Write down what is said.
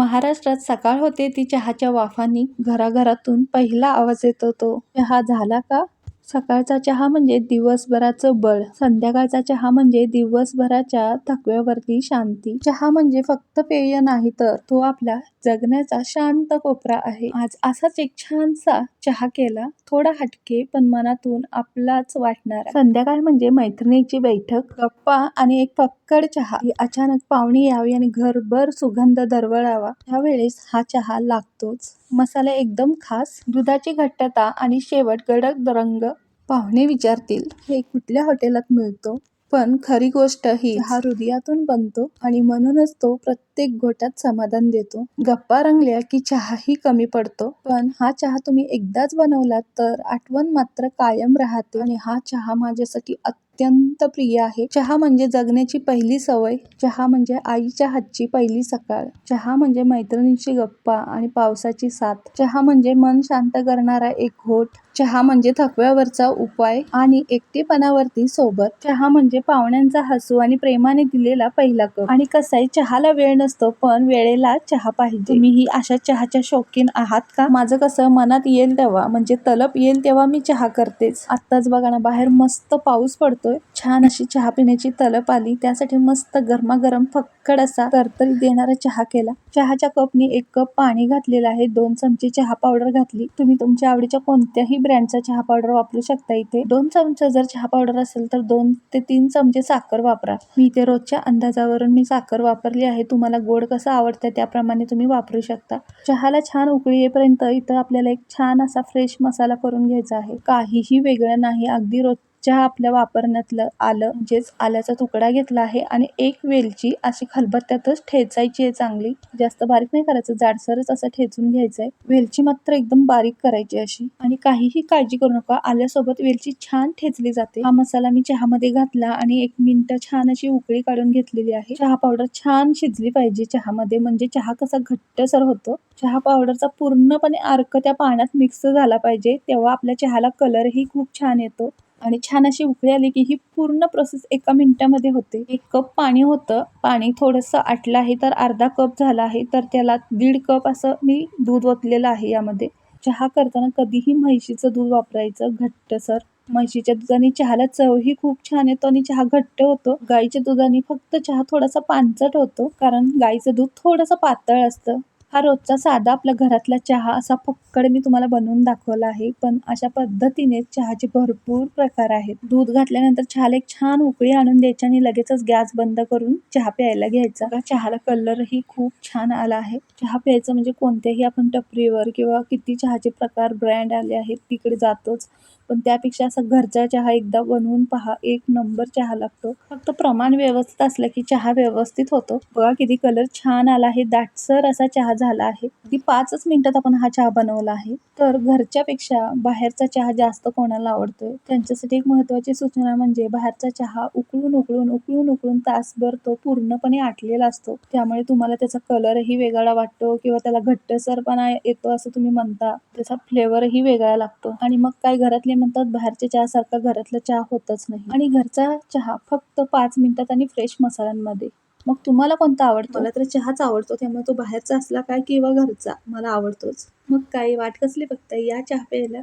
महाराष्ट्रात सकाळ होते ती चहाच्या वाफांनी घराघरातून पहिला आवाज येतो तो चहा झाला का? सकाळचा चहा म्हणजे दिवसभराचं बळ. संध्याकाळचा चहा म्हणजे दिवसभराच्या थकव्यावरती शांती. चहा म्हणजे फक्त पेय नाही तर तो आपला जगण्याचा शांत कोपरा आहे. आज असाच एक छानसा चहा केला. थोडा हटके पण मनातून आपलाच वाटणार संध्याकाळ म्हणजे मैत्रिणीची बैठक गप्पा आणि एक फक्कड चहा. अचानक पाहुणी यावी आणि घरभर सुगंध दरवळावा. त्यावेळेस हा चहा लागतोच. मसाला एकदम खास दुधाची घट्टता आणि शेवट गडद रंग. पाहुणे विचारतील हे कुठल्या हॉटेलात मिळतो? पण खरी गोष्ट ही हा हृदयातून बनतो आणि म्हणूनच तो प्रत्येक घोटात समाधान देतो. गप्पा रंगल्या की चहाही कमी पडतो. पण हा चहा तुम्ही एकदाच बनवलात तर आठवण मात्र कायम राहते आणि हा चहा माझ्यासाठी अत्यंत प्रिय आहे. चहा म्हणजे जगण्याची पहिली सवय. चहा म्हणजे आईच्या हातची पहिली सकाळ. चहा म्हणजे मैत्रिणींची गप्पा आणि पावसाची साथ. चहा म्हणजे मन शांत करणारा एक घोट. चहा म्हणजे थकव्यावरचा उपाय आणि एकटेपणावरती सोबत. चहा म्हणजे पाहुण्यांचा हसू आणि प्रेमाने दिलेला पहिला कप. आणि कसाय चहाला वेळ नसतो पण वेळेला चहा पाहिजे. तुम्ही ही अशा चहाच्या शौकीन आहात का? माझं कसं मनात येईल तेव्हा. म्हणजे तलप येईल तेव्हा मी चहा करतेच. आत्ताच बघा ना बाहेर मस्त पाऊस पडतो छान अशी चहा पिण्याची तलप आली. त्यासाठी मस्त गरमागरम फक्त असा तरतरी देणारा चहा केला. चहाच्या कपनी एक कप पाणी घातलेलं आहे. दोन चमचे चहा पावडर घातली. तुम्ही तुमच्या आवडीच्या कोणत्याही ब्रँडचा चहा पावडर वापरू शकता इथे. दोन चमचे जर चहा पावडर असेल तर दोन ते तीन चमचे साखर वापरा. मी इथे रोजच्या अंदाजावरून मी साखर वापरली आहे. तुम्हाला गोड कसं आवडतं त्याप्रमाणे तुम्ही वापरू शकता. चहाला छान उकळी येईपर्यंत इथं आपल्याला एक छान असा फ्रेश मसाला करून घ्यायचा आहे. काहीही वेगळं नाही. अगदी रोज चहा आपल्या वापरण्यातलं आलं. म्हणजेच आल्याचा तुकडा घेतला आहे आणि एक वेलची अशी खलबत्त्यातच ठेचायची आहे चांगली. जास्त बारीक नाही करायचं जाडसरच असं ठेचून घ्यायचंय. वेलची मात्र एकदम बारीक करायची अशी. आणि काहीही काळजी करू नका आल्यासोबत वेलची छान ठेचली जाते. हा मसाला मी चहामध्ये घातला आणि एक मिनिट छान अशी उकळी काढून घेतलेली आहे. चहा पावडर छान शिजली पाहिजे चहामध्ये म्हणजे चहा कसा घट्टसर होतो. चहा पावडरचा पूर्णपणे अर्क त्या पाण्यात मिक्स झाला पाहिजे तेव्हा आपल्या चहाला कलरही खूप छान येतो. आणि छान अशी उकळी आली की ही पूर्ण प्रोसेस एका मिनिटामध्ये होते. एक कप पाणी होतं. पाणी थोडंसं आटलं आहे तर अर्धा कप झाला आहे. तर त्याला दीड कप असं मी दूध ओतलेलं आहे यामध्ये. चहा करताना कधीही म्हैशीचं दूध वापरायचं घट्टसर म्हशीच्या दुधाने चहाला चवही खूप छान येतो आणि चहा घट्ट होतो. गाईच्या दुधाने फक्त चहा थोडासा पानचट होतो. कारण गाईचं दूध थोडंसं पातळ असतं. हा रोजचा साधा आपल्या घरातला चहा असा फक्कड मी तुम्हाला बनवून दाखवला आहे. पण अशा पद्धतीने चहाचे भरपूर प्रकार आहेत. दूध घातल्यानंतर चहाला एक छान उकळी आणून द्यायची आणि लगेचच गॅस बंद करून चहा प्यायला घ्यायचा. चहाला कलरही खूप छान आला आहे. चहा प्यायचं म्हणजे कोणत्याही आपण टपरीवर किंवा किती चहाचे प्रकार ब्रँड आले आहेत तिकडे जातोच. पण त्यापेक्षा असा घरचा चहा एकदा बनवून पहा. एक नंबर चहा लागतो. फक्त प्रमाण व्यवस्थित असलं की चहा व्यवस्थित होतो. बघा किती कलर छान आला आहे. दाटसर असा चहा झाला आहे. ती पाचच मिनिटात आपण हा चहा बनवला आहे. तर घरच्यापेक्षा बाहेरचा चहा जास्त कोणाला आवडतोय? त्यांच्यासाठी एक महत्वाची सूचना म्हणजे बाहेरचा चहा उकळून उकळून उकळून उकळून तासभर तो पूर्णपणे आटलेला असतो. त्यामुळे तुम्हाला त्याचा कलरही वेगळा वाटतो किंवा त्याला घट्टसरपणा येतो असं तुम्ही म्हणता. त्याचा फ्लेवरही वेगळा लागतो. आणि मग काय घरातले म्हणतात बाहेरच्या चहासारखा घरातला चहा होतच नाही. आणि घरचा चहा फक्त पाच मिनिटात आणि फ्रेश मसाल्यांमध्ये. मग तुम्हाला कोणता आवडतो? मला तर चहाच आवडतो. त्यामुळे तो बाहेरचा असला काय किंवा घरचा मला आवडतोच. मग काय वाट कसली बघताय? या चहा प्यायला.